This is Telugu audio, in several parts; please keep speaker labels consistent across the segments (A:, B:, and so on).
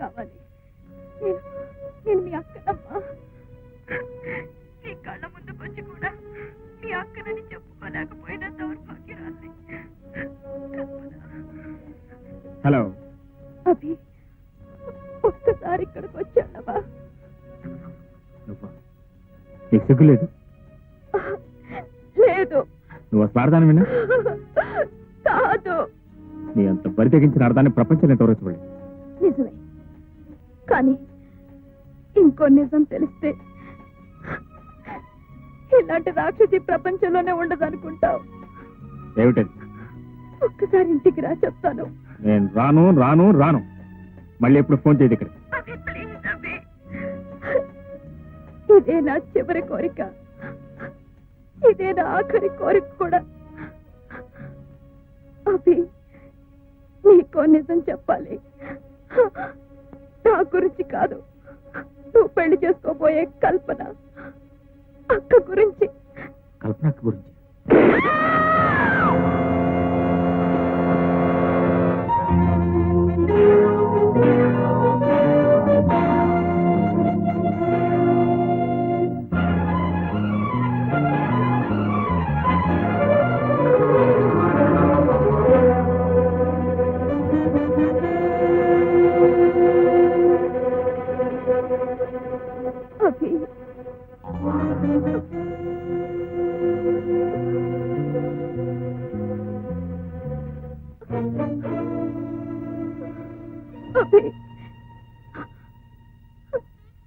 A: కావాలి. నేను మీ అక్కనమ్మా. నీ కళ్ళ ముందుకు వచ్చి కూడా మీ అక్కనని చెప్పుకోలేకపోయినా దౌర్భాగ్యాన్ని
B: హలో.
A: అభి ఒక్కసారి ఇక్కడికి వచ్చాడవా
B: నీకు సిగ్గు లేదు?
A: లేదు.
B: నువ్వు స్వార్థాన్ని విన్నా
A: కాదు.
B: నీ అంత బరి తెగించిన అర్థాన్ని ప్రపంచంలో ఎంతవరకు
A: ఇంకో నిజం తెలిస్తే ఇలాంటి రాక్షసి ప్రపంచంలోనే ఉండదనుకుంటావు.
B: ఏమిటది
A: ఒక్కసారి ఇంటికి రా చెప్తాను.
B: నేను రాను రాను రాను. మళ్ళీ ఎప్పుడు ఫోన్ చేయదు ఇక్కడ.
A: ఇదే నా చివరి కోరిక. ఇదే నా ఆఖరి కోరిక కూడా. అభి నీకో నిజం చెప్పాలి. నా గురించి కాదు. నువ్వు పెళ్ళి చేసుకోబోయే కల్పన అక్క గురించి.
B: కల్పన గురించి?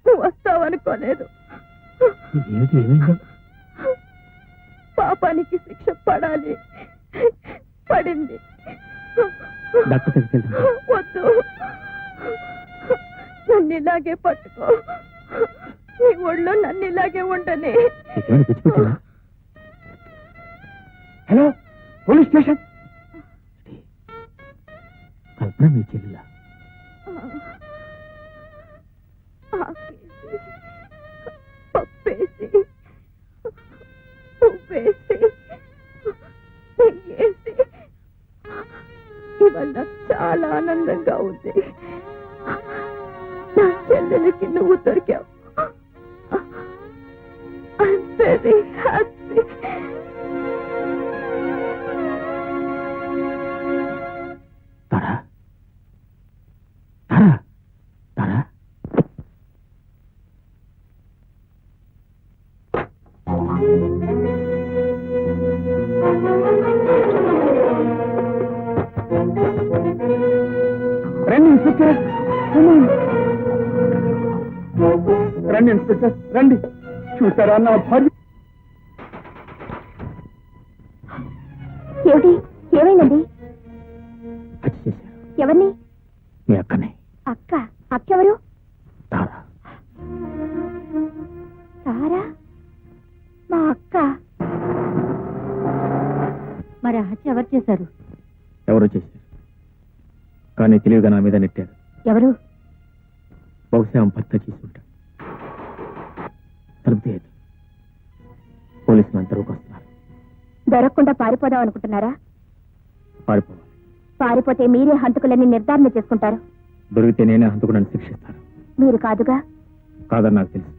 A: నువ్వు వస్తావనుకోలేదు. పాపానికి శిక్ష పడాలి. పడింది. వద్దు. నన్ను ఇలాగే పట్టుకో. నీ ఒళ్ళో నన్ను ఇలాగే ఉండని.
B: Hello police station? కల్పన మీ చెల్లిలా?
A: ఆకేసి, పప్పేసి ఉప్పేసి నెయ్యేసి ఇవాళ చాలా ఆనందంగా ఉంది. నా చెల్లెలకి నువ్వు దొరికావు. Very happy
B: Tara? తారా? తారా? రండి ఇన్స్పెక్టర్. రండి ఇన్స్పెక్టర్. రండి. చూసారా నా భార్య?
A: ఏమిటి? ఏమైందండి?
B: హత్య చేశారు.
A: ఎవరిని?
B: మీ అక్కనే.
A: అక్క? అక్కెవరు
B: తారా.
A: సారా మా అక్క. మరి ఆ హత్య ఎవరు చేశారు?
B: ఎవరో చేశారు. కానీ తెలివిగా నా మీద నెట్టారు.
A: ఎవరు?
B: బహుశా ఆమె భర్త చేసి ఉంటాడు. తలుపు తీయదు పోలీసులు వస్తున్నారు.
A: దొరకకుండా పారిపోదాం అనుకుంటున్నారా?
B: పారిపోవాలి.
A: పారిపోతే మీరే హంతకులని నిర్ధారణ చేసుకుంటారు.
B: దొరికితే నేనే హంతకుడని శిక్షిస్తాను.
A: మీరు కాదుగా?
B: కాదని నాకు తెలుసు.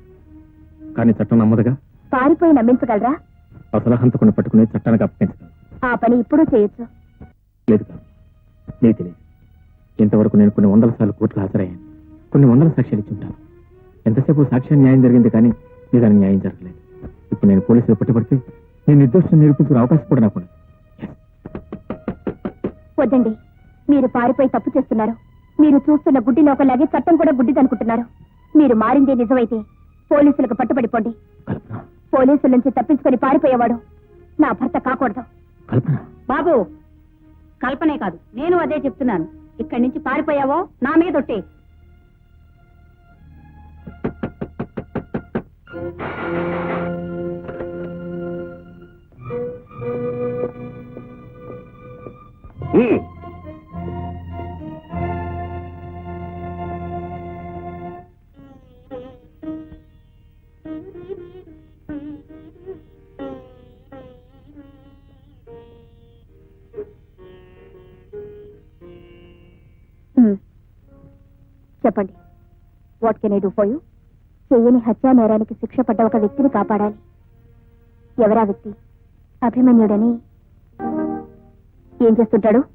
B: కానీ చట్టం నమ్మదుగా?
A: పారిపోయి నమ్మించగలరా?
B: అసలు హంతకుని పట్టుకుని చట్టానికి అప్పగించగలను.
A: ఆ పని ఇప్పుడు చేయొచ్చు.
B: లేదు కాదు. నీకు తెలియదు ఇంతవరకు నేను కొన్ని వందల సార్లు కోర్టులు హాజరయ్యాను. కొన్ని వందల సాక్ష్యాలు ఇచ్చి ఉంటాను. ఎంతసేపు సాక్ష్యం న్యాయం జరిగింది కానీ నిజానికి న్యాయం జరగలేదు. ఇప్పుడు నేను పోలీసులు పట్టుబడితే నేను నిర్దోషం నిరూపించుకునే అవకాశం కూడా నాకు.
A: వద్దండి. మీరు పారిపోయి తప్పు చేస్తున్నారు. మీరు చూస్తున్న గుడ్డి లోకలాగే చట్టం కూడా గుడ్డిదనుకుంటున్నారు మీరు మారిందే నిజమైతే పోలీసులకు పట్టుబడిపోండి. పోలీసుల నుంచి తప్పించుకొని పారిపోయేవాడు నా భర్త కాకూడదు.
B: కల్పన.
A: బాబు కల్పనే కాదు. నేను అదే చెప్తున్నాను. ఇక్కడి నుంచి పారిపోయావో నా మీద ఒట్టే.
C: చెప్పండి. What can I do for you చెయ్యని హత్యా నేరానికి శిక్ష పడ్డ ఒక వ్యక్తిని కాపాడాలి. ఎవరా వ్యక్తి? అభిమన్యుడని. ఏం చేస్తుంటాడు?